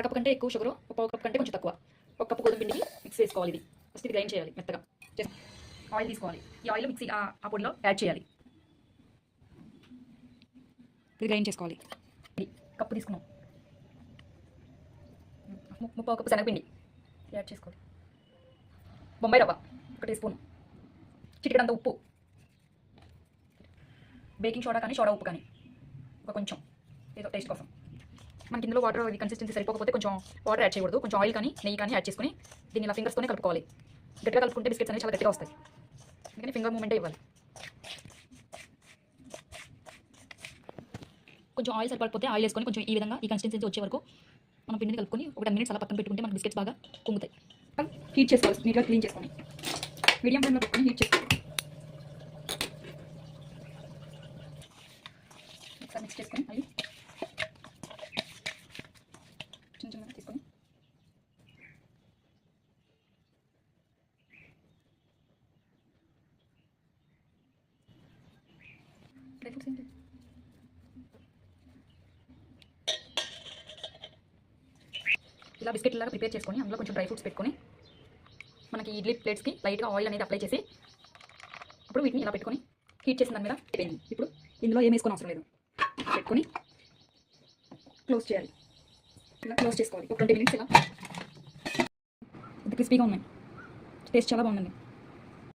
అరకప్పు కంటే ఎక్కువ షుగర్ ఒక పావు కప్ కంటే కొంచెం తక్కువ. ఒక కప్పు గోధుమ పిండికి మిక్స్ చేసుకోవాలి ఇది. ఫస్ట్ ఇది గ్రైండ్ చేయాలి మెత్తగా. ఆయిల్ తీసుకోవాలి. ఈ ఆయిల్ మిక్సీ ఆ పొడిలో యాడ్ చేయాలి. ఇది గ్రైండ్ చేసుకోవాలి. ఇది కప్పు తీసుకున్నాం. ము- ముప్పావు కప్పు శనగపిండి. యాడ్ చేసుకోవాలి. బొంబాయి రవ్వ ఒక టీ స్పూన్ చిటికడంత ఉప్పు. బేకింగ్ సోడా కానీ సోడా ఉప్పు కానీ. ఒక కొంచెం. ఏదో టేస్ట్ కోసం. మనకి ఇందులో వాటర్ ఇది కన్సిస్టెన్సీ సరిపోకపోతే కొంచెం వాటర్ యాడ్ చేయకూడదు. కొంచెం ఆయిల్ కానీ నెయ్యి కానీ యాడ్ చేసుకుని దీన్ని ఇలా ఫింగర్స్తోనే కలుపుకోవాలి. గట్టిగా కలుపుకుంటే బిస్కెట్స్ అనేవి చాలా గట్టిగా వస్తాయి. అందుకని ఫింగర్ మూమెంటే ఇవ్వాలి. కొంచెం ఆయిల్ సరిపడిపోతే ఆయిల్ వేసుకొని కొంచెం ఈ విధంగా ఈ కన్సిస్టెన్సీ వచ్చే వరకు మనం పిండిని కలుపుకొని ఒక టెన్ మినిట్స్ అలా పక్కన పెట్టుకుంటే మన బిస్కెట్స్ బాగా కుంగుతాయి హీట్ చేసుకోవాలి. నీట్గా క్లీన్ చేసుకొని. మీడియం ఫ్లేమ్లో పెట్టుకొని హీట్ చేసుకోవాలి. ఒకసారి మిక్స్ చేసుకొని మళ్ళీ చిన్న చిన్నగా తీసుకొని డ్రై ఫ్రూట్స్ ఏంటి ఇలా బిస్కెట్ లాగా ప్రిపేర్ చేసుకొని అందులో కొంచెం డ్రై ఫ్రూట్స్ పెట్టుకొని మనకి ఇడ్లీ ప్లేట్స్కి లైట్గా ఆయిల్ అనేది అప్లై చేసి అప్పుడు వీటిని ఇలా పెట్టుకొని హీట్ చేసిన దాని మీద అయిపోయింది. ఇప్పుడు ఇందులో ఏం వేసుకొని అవసరం లేదు. పెట్టుకొని క్లోజ్ చేయాలి. ఇలా క్లోజ్ చేసుకోవాలి ఒక ట్వంటీ మినిట్స్ ఇలా ఇది క్రిస్పీగా ఉన్నాయి టేస్ట్ చాలా బాగుందండి